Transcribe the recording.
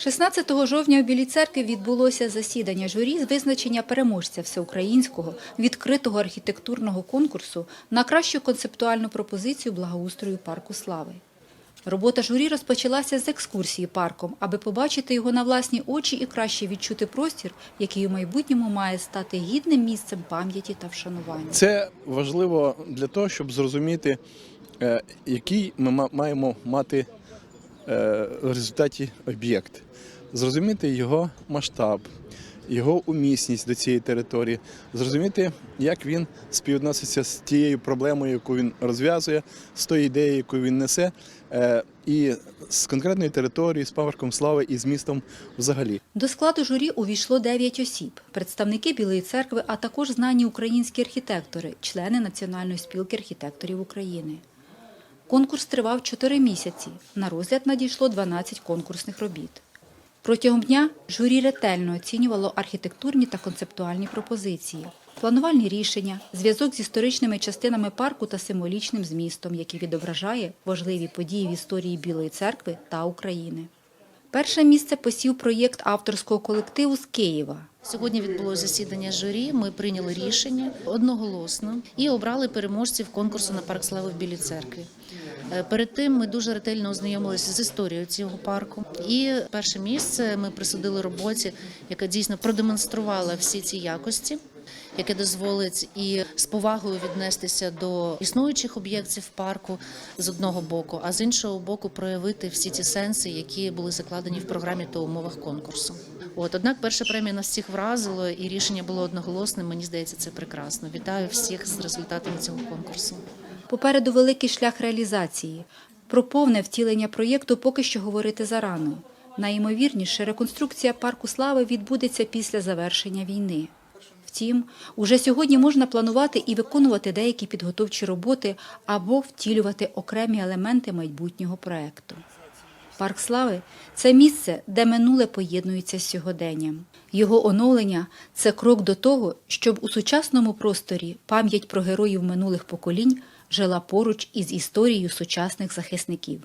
16 жовтня у Білій церкві відбулося засідання журі з визначення переможця всеукраїнського відкритого архітектурного конкурсу на кращу концептуальну пропозицію благоустрою парку слави. Робота журі розпочалася з екскурсії парком, аби побачити його на власні очі і краще відчути простір, який у майбутньому має стати гідним місцем пам'яті та вшанування. Це важливо для того, щоб зрозуміти, е, який ми маємо мати в результаті об'єкт, зрозуміти його масштаб, його умісність до цієї території, зрозуміти, як він співвідноситься з тією проблемою, яку він розв'язує, з тою ідеєю, яку він несе, е, і з конкретною територією, з парком слави і з містом взагалі. До складу журі увійшло 9 осіб, представники Білої церкви, а також знані українські архітектори, члени Національної спілки архітекторів України. Конкурс тривав 4 місяці. На розгляд надійшло 12 конкурсних робіт. Протягом дня журі ретельно оцінювало архітектурні та концептуальні пропозиції, планувальні рішення, зв'язок з історичними частинами парку та символічним змістом, який відображає важливі події в історії Білої церкви та України. Перше місце посів проєкт авторського колективу з Києва. Сьогодні відбулося засідання журі. Ми прийняли рішення одноголосно і обрали переможців конкурсу на парк слави в Білій церкві. Е, Перед тим ми дуже ретельно ознайомилися з історією цього парку. І перше місце ми присудили роботі, яка дійсно продемонструвала всі ці якості. Яке дозволить і з повагою віднестися до існуючих об'єктів парку з одного боку, а з іншого боку проявити всі ті сенси, які були закладені в програмі та умовах конкурсу. От однак перша премія нас всіх вразило, і рішення було одноголосним. Мені здається, це прекрасно. Вітаю всіх з результатами цього конкурсу. Попереду великий шлях реалізації. Про повне втілення проєкту поки що говорити зарано. Найімовірніше, реконструкція парку слави відбудеться після завершення війни. Втім, уже сьогодні можна планувати і виконувати деякі підготовчі роботи або втілювати окремі елементи майбутнього проекту. Парк слави це місце, де минуле поєднується з сьогоденням. Його оновлення це крок до того, щоб у сучасному просторі пам'ять про героїв минулих поколінь жила поруч із історією сучасних захисників.